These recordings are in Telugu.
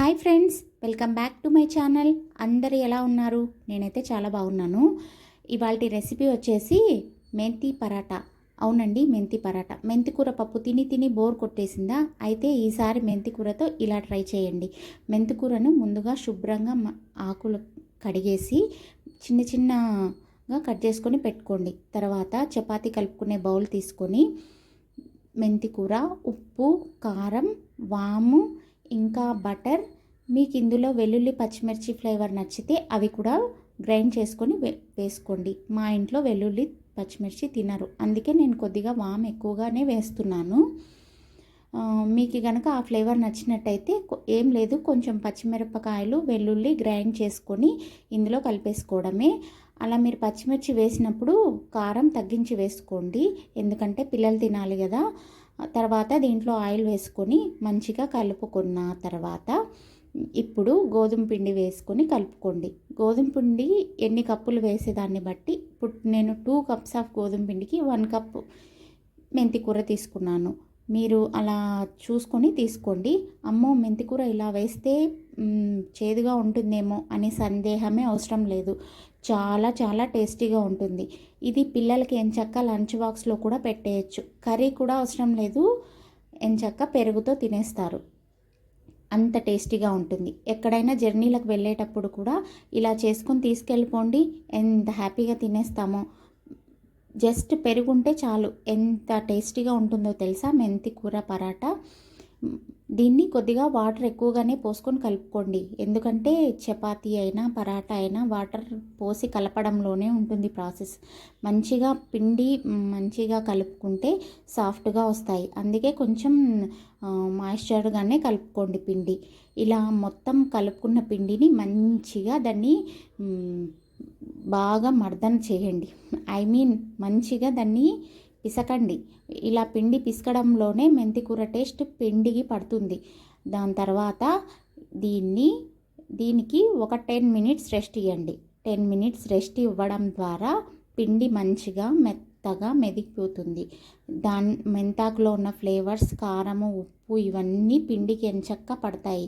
Hi friends welcome back to my channel. అందరు ఎలా ఉన్నారు? నేనైతే చాలా బాగున్నాను. ఇవాళ రెసిపీ వచ్చేసి మెంతి పరాటా. అవునండి మెంతి పరాటా. మెంతి కూర పప్పు తిని తిని బోర్ కొట్టేసిందా? అయితే ఈసారి మెంతి కూరతో ఇలా ట్రై చేయండి. మెంతి కూరను ముందుగా శుభ్రంగా ఆకులు కడిగేసి చిన్న చిన్నగా కట్ చేసుకొని పెట్టుకోండి. తర్వాత చపాతీ కలుపుకునే బౌల్ తీసుకొని మెంతి కూర ఉప్పు కారం వాము ఇంకా బటర్ మీకు ఇందులో వెల్లుల్లి పచ్చిమిర్చి ఫ్లేవర్ నచ్చితే అవి కూడా గ్రైండ్ చేసుకొని వేసుకోండి. మా ఇంట్లో వెల్లుల్లి పచ్చిమిర్చి తినరు. అందుకే నేను కొద్దిగా వామ్ ఎక్కువగానే వేస్తున్నాను. మీకు కనుక ఆ ఫ్లేవర్ నచ్చినట్టయితే ఏం లేదు. కొంచెం పచ్చిమిరపకాయలు వెల్లుల్లి గ్రైండ్ చేసుకొని ఇందులో కలిపేసుకోవడమే. అలా మీరు పచ్చిమిర్చి వేసినప్పుడు కారం తగ్గించి వేసుకోండి. ఎందుకంటే పిల్లలు తినాలి కదా. తర్వాత దీంట్లో ఆయిల్ వేసుకొని మంచిగా కలుపుకున్న తర్వాత ఇప్పుడు గోధుమ పిండి వేసుకొని కలుపుకోండి. గోధుమ పిండి ఎన్ని కప్పులు వేసేదాన్ని బట్టి ఇప్పుడు నేను టూ కప్స్ ఆఫ్ గోధుమ పిండికి వన్ కప్ మెంతి కూర తీసుకున్నాను. మీరు అలా చూసుకొని తీసుకోండి. అమ్మో మెంతికూర ఇలా వేస్తే చేదుగా ఉంటుందేమో అనే సందేహమే అవసరం లేదు. చాలా చాలా టేస్టీగా ఉంటుంది. ఇది పిల్లలకి ఎంచక్క లంచ్ బాక్స్లో కూడా పెట్టేయచ్చు. కర్రీ కూడా అవసరం లేదు. ఎంచక్క పెరుగుతో తినేస్తారు. అంత టేస్టీగా ఉంటుంది. ఎక్కడైనా జర్నీలకు వెళ్ళేటప్పుడు కూడా ఇలా చేసుకొని తీసుకెళ్ళిపోండి. ఎంత హ్యాపీగా తినేస్తామో. జస్ట్ పెరుగుంటే చాలు. ఎంత టేస్టీగా ఉంటుందో తెలుసా? మెంతి కూర పరాటా. దీన్ని కొద్దిగా వాటర్ ఎక్కువగానే పోసుకొని కలుపుకోండి. ఎందుకంటే చపాతీ అయినా పరాటా అయినా వాటర్ పోసి కలపడంలోనే ఉంటుంది ప్రాసెస్. మంచిగా పిండి మంచిగా కలుపుకుంటే సాఫ్ట్గా వస్తాయి. అందుకే కొంచెం మాయిశ్చర్గానే కలుపుకోండి పిండి. ఇలా మొత్తం కలుపుకున్న పిండిని మంచిగా దాన్ని బాగా మర్దన చేయండి. ఐ మీన్ మంచిగా దాన్ని పిసకండి. ఇలా పిండి పిసకడంలోనే మెంతికూర టేస్ట్ పిండికి పడుతుంది. దాని తర్వాత దీన్ని దీనికి ఒక టెన్ మినిట్స్ రెస్ట్ ఇవ్వండి టెన్ మినిట్స్ రెస్ట్ ఇవ్వడం ద్వారా పిండి మంచిగా మెత్తగా మెదిగిపోతుంది. దాని మెంతాకులో ఉన్న ఫ్లేవర్స్ కారము ఉప్పు ఇవన్నీ పిండికి ఎంచక్క పడతాయి.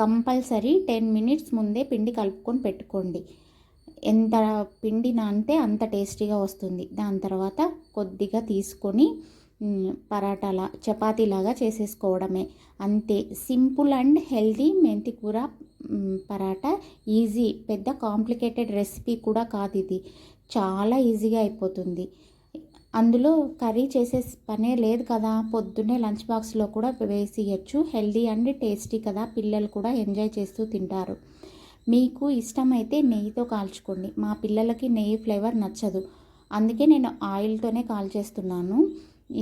కంపల్సరీ టెన్ మినిట్స్ ముందే పిండి కలుపుకొని పెట్టుకోండి. ఎంత పిండి నానితే అంత టేస్టీగా వస్తుంది. దాని తర్వాత కొద్దిగా తీసుకొని పరాటాలా చపాతీలాగా చేసేసుకోవడమే. అంతే. సింపుల్ అండ్ హెల్దీ మెంతి కూర పరాటా ఈజీ. పెద్ద కాంప్లికేటెడ్ రెసిపీ కూడా కాదు ఇది. చాలా ఈజీగా అయిపోతుంది. అందులో కర్రీ చేసే పనే లేదు కదా. పొద్దున్నే లంచ్ బాక్స్లో కూడా వేసియచ్చు హెల్దీ అండ్ టేస్టీ కదా. పిల్లలు కూడా ఎంజాయ్ చేస్తూ తింటారు. మీకు ఇష్టమైతే నెయ్యితో కాల్చుకోండి. మా పిల్లలకి నెయ్యి ఫ్లేవర్ నచ్చదు. అందుకే నేను ఆయిల్తోనే కాల్చేస్తున్నాను.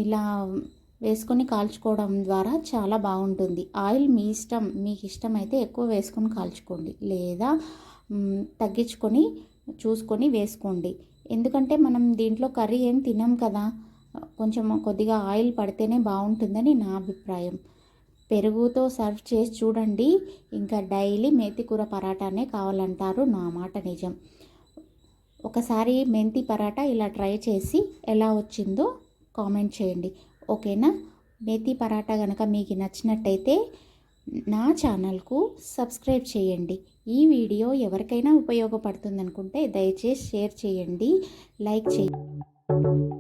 ఇలా వేసుకొని కాల్చుకోవడం ద్వారా చాలా బాగుంటుంది. ఆయిల్ మీ ఇష్టం మీకు ఇష్టమైతే ఎక్కువ వేసుకొని కాల్చుకోండి. లేదా తగ్గించుకొని చూసుకొని వేసుకోండి. ఎందుకంటే మనం దీంట్లో కర్రీ ఏం తినం కదా. కొంచెం కొద్దిగా ఆయిల్ పడితేనే బాగుంటుందని నా అభిప్రాయం. పెరుగుతో సర్వ్ చేసి చూడండి. ఇంకా డైలీ మేతి కూర పరాటానే కావాలంటారు నా మాట నిజం. ఒకసారి మెంతి పరాటా ఇలా ట్రై చేసి ఎలా వచ్చిందో కామెంట్ చేయండి. ఓకేనా? మేతి పరాటా కనుక మీకు నచ్చినట్టయితే నా ఛానల్కు సబ్స్క్రైబ్ చేయండి. ఈ వీడియో ఎవరికైనా ఉపయోగపడుతుందనుకుంటే దయచేసి షేర్ చేయండి. లైక్ చేయండి.